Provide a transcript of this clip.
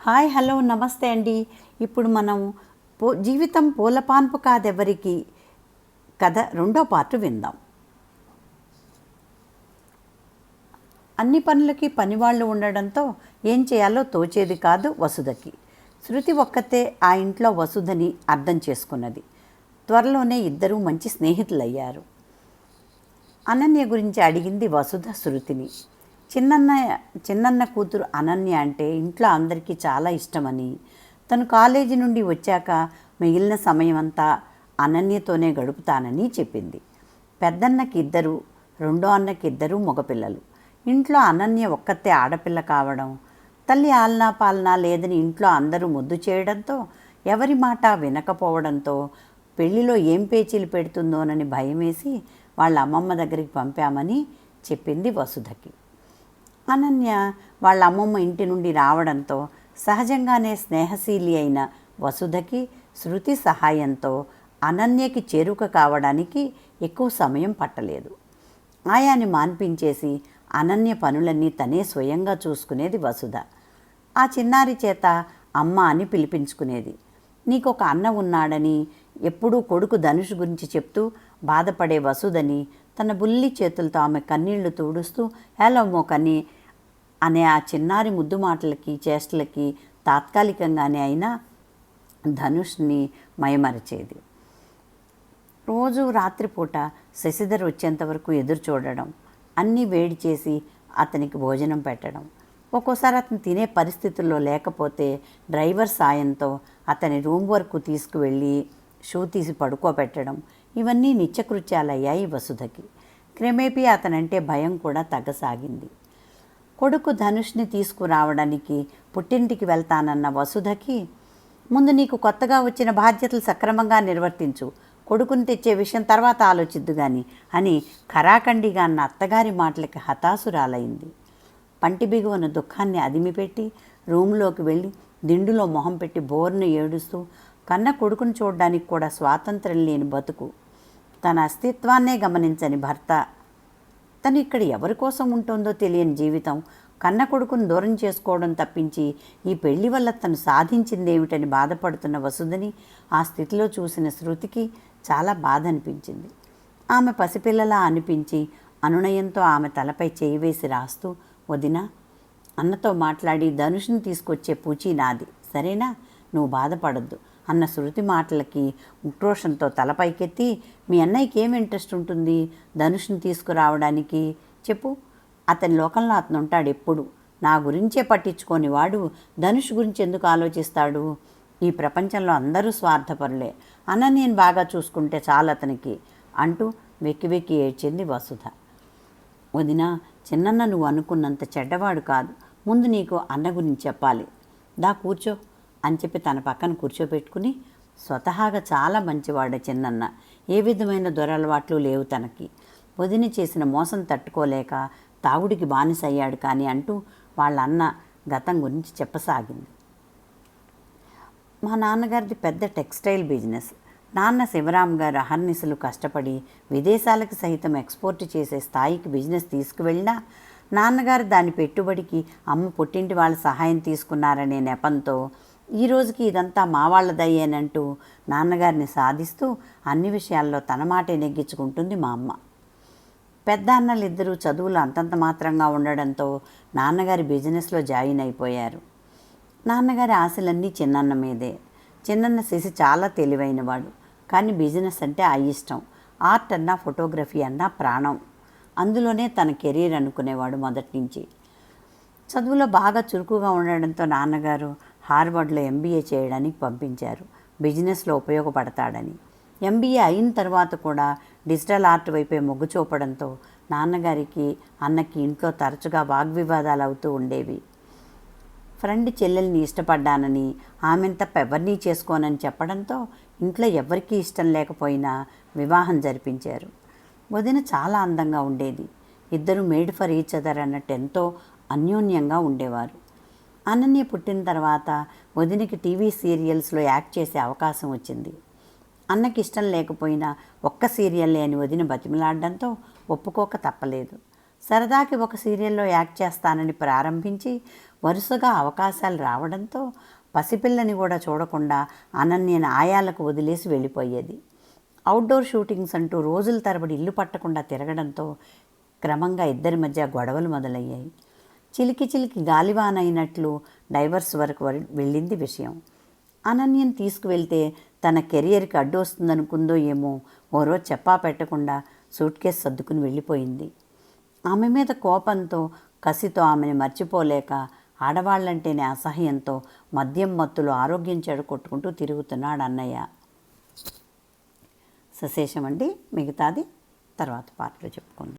Hi hello నమస్తే అండి. ఇప్పుడు మనం పో జీవితం పూలపాన్పు కాదెవరికి? కథ రెండో పార్ట్ విందాం. అన్ని పనులకి పనివాళ్ళు ఉండడంతో ఏం చేయాలో తోచేది కాదు వసుధకి. శృతి ఒక్కతే ఆ ఇంట్లో వసుధని అర్థం చేసుకున్నది. త్వరలోనే ఇద్దరూ మంచి స్నేహితులయ్యారు. అనన్య గురించి అడిగింది వసుధ శృతిని. చిన్నన్న చిన్నన్న కూతురు అనన్య అంటే ఇంట్లో అందరికీ చాలా ఇష్టమని. తను కాలేజీ నుండి వచ్చాక మిగిలిన సమయమంతా అనన్యతోనే గడుపుతానని చెప్పింది. పెద్దన్నకి ఇద్దరు రెండో అన్నకి ఇద్దరు మగపిల్లలు. ఇంట్లో అనన్య ఒక్కతే ఆడపిల్ల కావడం తల్లి ఆలనా పాలనా లేదని ఇంట్లో అందరూ ముద్దు చేయడంతో ఎవరి మాట వినకపోవడంతో పెళ్ళిలో ఏం పేచీలు పెడుతుందోనని భయమేసి వాళ్ళ అమ్మమ్మ దగ్గరికి పంపామని చెప్పింది వసుధకి. అనన్య వాళ్ళ అమ్మమ్మ ఇంటి నుండి రావడంతో సహజంగానే స్నేహశీలి అయిన వసుధకి శృతి సహాయంతో అనన్యకి చేరుక కావడానికి ఎక్కువ సమయం పట్టలేదు. ఆయాని మాన్పించేసి అనన్య పనులన్నీ తనే స్వయంగా చూసుకునేది వసుధ. ఆ చిన్నారి చేత అమ్మ అని పిలిపించుకునేది. నీకొక అన్న ఉన్నాడని ఎప్పుడూ కొడుకు ధనుష్ గురించి చెప్తూ బాధపడే వసుదని తన బుల్లి చేతులతో ఆమె కన్నీళ్ళు తుడుస్తూ హలో మోకని అనే ఆ చిన్నారి ముద్దు మాటలకి చేష్టలకి తాత్కాలికంగానే అయినా ధనుష్ని మయమరిచేది. రోజు రాత్రిపూట శశిధర్ వచ్చేంత వరకు ఎదురు చూడడం అన్నీ వేడి చేసి అతనికి భోజనం పెట్టడం. ఒక్కోసారి అతను తినే పరిస్థితుల్లో లేకపోతే డ్రైవర్ సాయంతో అతని రూమ్ వరకు తీసుకువెళ్ళి షూ తీసి పడుకోబెట్టడం ఇవన్నీ నిత్యకృత్యాలయ్యాయి వసుధకి. క్రమేపీ అతనంటే భయం కూడా తగ్గసాగింది. కొడుకు ధనుష్ని తీసుకురావడానికి పుట్టింటికి వెళ్తానన్న వసుధకి ముందు నీకు కొత్తగా వచ్చిన బాధ్యతలు సక్రమంగా నిర్వర్తించు. కొడుకుని తెచ్చే విషయం తర్వాత ఆలోచిద్దు గాని అని ఖరాఖండిగా అన్న అత్తగారి మాటలకి హతాసురాలైంది పంటి బిగువన దుఃఖాన్ని అదిమిపెట్టి రూమ్లోకి వెళ్ళి దిండులో మొహం పెట్టి బోర్ను ఏడుస్తూ కన్న కొడుకుని చూడడానికి కూడా స్వాతంత్రం లేని బతుకు. తన అస్తిత్వాన్నే గమనించని భర్త తను ఇక్కడ ఎవరి కోసం ఉంటుందో తెలియని జీవితం కన్న కొడుకును దూరం చేసుకోవడం తప్పించి ఈ పెళ్ళి వల్ల తను సాధించిందేమిటని బాధపడుతున్న వసుధని ఆ స్థితిలో చూసిన శృతికి చాలా బాధ అనిపించింది. ఆమె పసిపిల్లలా అనిపించి అనునయంతో ఆమె తలపై చేయి వేసి రాస్తూ వదినా అన్నతో మాట్లాడి ధనుషుని తీసుకొచ్చే పూచి నాది. సరేనా? నువ్వు బాధపడద్దు. అన్న శృతి మాటలకి ఉక్రోషంతో తలపైకెత్తి మీ అన్నయ్యకి ఏం ఇంట్రెస్ట్ ఉంటుంది? ధనుష్ని తీసుకురావడానికి చెప్పు. అతని లోకంలో అతను ఉంటాడు ఎప్పుడు. నా గురించే పట్టించుకోని వాడు ధనుష్ గురించి ఎందుకు ఆలోచిస్తాడు? ఈ ప్రపంచంలో అందరూ స్వార్థపరులే. అన్న నేను బాగా చూసుకుంటే చాలు అతనికి అంటూ వెక్కి వెక్కి ఏడ్చింది వసుధ. వదిన చిన్నన్న నువ్వు అనుకున్నంత చెడ్డవాడు కాదు. ముందు నీకు అన్న గురించి చెప్పాలి. దా కూర్చో. అని చెప్పి తన పక్కన కూర్చోబెట్టుకుని స్వతహాగా చాలా మంచివాడు చిన్నన్న. ఏ విధమైన దొరలవాట్లు లేవు తనకి. వదిన చేసిన మోసం తట్టుకోలేక తాగుడికి బానిసయ్యాడు కానీ అంటూ వాళ్ళ అన్న గతం గురించి చెప్పసాగింది. మా నాన్నగారిది పెద్ద టెక్స్టైల్ బిజినెస్. నాన్న శివరాం గారు అహర్నిశలు కష్టపడి విదేశాలకు సైతం ఎక్స్పోర్ట్ చేసే స్థాయికి బిజినెస్ తీసుకువెళ్ళినా నాన్నగారు దాని పెట్టుబడికి అమ్మ పుట్టింటి వాళ్ళ సహాయం తీసుకున్నారనే నెపంతో ఈ రోజుకి ఇదంతా మా వాళ్ళదయ్యేనంటూ నాన్నగారిని సాధిస్తూ అన్ని విషయాల్లో తన మాటే నెగ్గించుకుంటుంది మా అమ్మ. పెద్ద అన్నలిద్దరూ చదువులు అంతంత మాత్రంగా ఉండడంతో నాన్నగారి బిజినెస్లో జాయిన్ అయిపోయారు. నాన్నగారి ఆశలన్నీ చిన్నన్న మీదే. చిన్నన్న శిశి చాలా తెలివైనవాడు. కానీ బిజినెస్ అంటే ఆ ఇష్టం. ఆర్ట్ అన్నా ఫోటోగ్రఫీ అన్నా ప్రాణం. అందులోనే తన కెరీర్ అనుకునేవాడు మొదటి నుంచి. చదువులో బాగా చురుకుగా ఉండడంతో నాన్నగారు హార్వర్డ్లో ఎంబీఏ చేయడానికి పంపించారు. బిజినెస్లో ఉపయోగపడతాడని. ఎంబీఏ అయిన తర్వాత కూడా డిజిటల్ ఆర్ట్ వైపే మొగ్గు చూపడంతో నాన్నగారికి అన్నకి ఇంట్లో తరచుగా వాగ్వివాదాలు అవుతూ ఉండేవి. ఫ్రెండ్ చెల్లెల్ని ఇష్టపడ్డానని ఆమెను తప్ప ఎవరినీ చేసుకోనని చెప్పడంతో ఇంట్లో ఎవరికీ ఇష్టం లేకపోయినా వివాహం జరిపించారు. వదిన చాలా అందంగా ఉండేది. ఇద్దరు మేడ్ ఫర్ ఈచ్ అదర్ అన్నట్టు ఎంతో అన్యోన్యంగా ఉండేవారు. అనన్య పుట్టిన తర్వాత వదినకి టీవీ సీరియల్స్లో యాక్ట్ చేసే అవకాశం వచ్చింది. అన్నకి ఇష్టం లేకపోయినా ఒక్క సీరియల్ లేని వదిన బతిమలాడడంతో ఒప్పుకోక తప్పలేదు. సరదాకి ఒక సీరియల్లో యాక్ట్ చేస్తానని ప్రారంభించి వరుసగా అవకాశాలు రావడంతో పసిపిల్లని కూడా చూడకుండా అనన్యని ఆయాలకు వదిలేసి వెళ్ళిపోయేది. అవుట్డోర్ షూటింగ్స్ అంటూ రోజుల తరబడి ఇల్లు పట్టకుండా తిరగడంతో క్రమంగా ఇద్దరి మధ్య గొడవలు మొదలయ్యాయి. చిలికి చిలికి గాలివాన అయినట్లు డైవర్స్ వరకు వెళ్ళింది విషయం. అనన్యని తీసుకువెళ్తే తన కెరియర్కి అడ్డు వస్తుందనుకుందో ఏమో ఓ రోజు చెప్పా పెట్టకుండా సూట్ కేసు సర్దుకుని వెళ్ళిపోయింది. ఆమె మీద కోపంతో కసితో ఆమెను మర్చిపోలేక ఆడవాళ్ళంటేనే అసహ్యంతో మద్యం మత్తులో ఆరోగ్యం చెడగొట్టుకుంటూ తిరుగుతున్నాడు అన్నయ్య. సశేషం అండి మిగతాది తర్వాత పాటలో చెప్పుకుందాం.